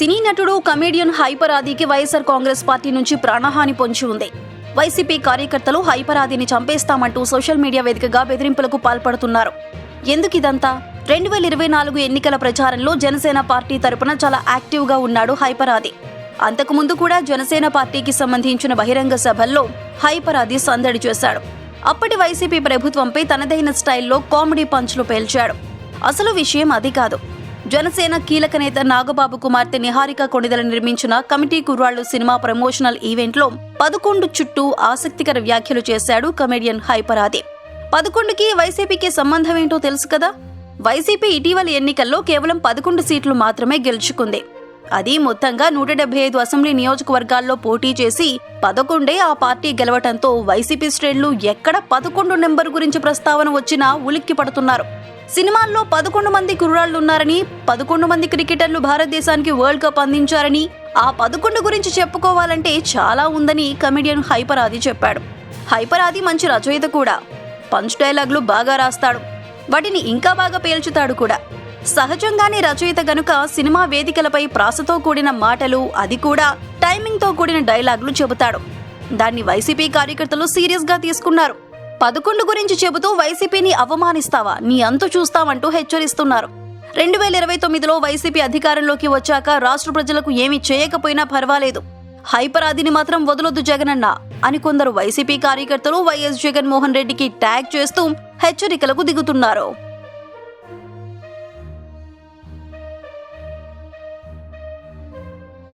సినీ నటుడు comedian hyper ఆదికి YSR Congress party నుంచి ప్రాణహాని పొంచి ఉంది. వైసీపీ కార్యకర్తలు హైపర్ ఆదిని చంపేస్తామంటూ సోషల్ మీడియా వేదికగా బెదిరింపులకు పాల్పడుతున్నారు. ఎందుకు ఇదంతా? రెండు వేల ఇరవై నాలుగు ఎన్నికల ప్రచారంలో జనసేన పార్టీ తరపున చాలా యాక్టివ్గా ఉన్నాడు హైపర్ ఆది అంతకుముందు కూడా జనసేన పార్టీకి సంబంధించిన బహిరంగ సభల్లో హైపర్ ఆది సందడి చేశాడు. అప్పటి వైసీపీ ప్రభుత్వంపై తనదైన స్టైల్లో కామెడీ పంచ్లు పేల్చాడు. అసలు విషయం అది కాదు. జనసేన కీలక నేత నాగబాబు కుమార్తె నిహారిక కొణిదల నిర్మించిన కమిటీ కుర్రాళ్ళు సినిమా ప్రమోషనల్ ఈవెంట్లో పదకొండు చుట్టూ ఆసక్తికర వ్యాఖ్యలు చేశాడు కమెడియన్ హైపర్ పదకొండుకి వైసీపీకి సంబంధం ఏంటో తెలుసు కదా? వైసీపీ ఇటీవల ఎన్నికల్లో కేవలం పదకొండు సీట్లు మాత్రమే గెలుచుకుంది. అది మొత్తంగా నూట డెబ్బై ఐదు అసెంబ్లీ నియోజకవర్గాల్లో పోటీ చేసి పదకొండే ఆ పార్టీ గెలవటంతో వైసీపీ శ్రేణులు ఎక్కడ పదకొండు నెంబర్ గురించి ప్రస్తావన వచ్చినా ఉలిక్కి పడుతున్నారు సినిమాల్లో పదకొండు మంది కుర్రాళ్ళున్నారని పదకొండు మంది క్రికెటర్లు భారతదేశానికి వరల్డ్ కప్ అందించారని ఆ పదకొండు గురించి చెప్పుకోవాలంటే చాలా ఉందని కమెడియన్ హైపర్ ఆది చెప్పాడు. హైపర్ ఆది మంచి రచయిత కూడా. పంచ్ డైలాగ్లు బాగా రాస్తాడు. వాటిని ఇంకా బాగా పేల్చుతాడు కూడా. సహజంగానే రచయిత గనుక సినిమా వేదికలపై ప్రాసతో కూడిన మాటలు అది కూడా టైమింగ్తో కూడిన డైలాగులు చెబుతాడు. దాన్ని వైసీపీ కార్యకర్తలు సీరియస్గా తీసుకున్నారు. పదకొండు గురించి చెబుతూ వైసీపీని అవమానిస్తావా? నీ అంతు చూస్తామంటూ హెచ్చరిస్తున్నారు. రెండు వేల ఇరవై తొమ్మిదిలో వైసీపీ అధికారంలోకి వచ్చాక రాష్ట్ర ప్రజలకు ఏమీ చేయకపోయినా పర్వాలేదు. హైపరాదిని మాత్రం వదలొద్దు జగనన్న అని కొందరు వైసీపీ కార్యకర్తలు వైఎస్ జగన్మోహన్ రెడ్డికి ట్యాగ్ చేస్తూ హెచ్చరికలకు దిగుతున్నారు.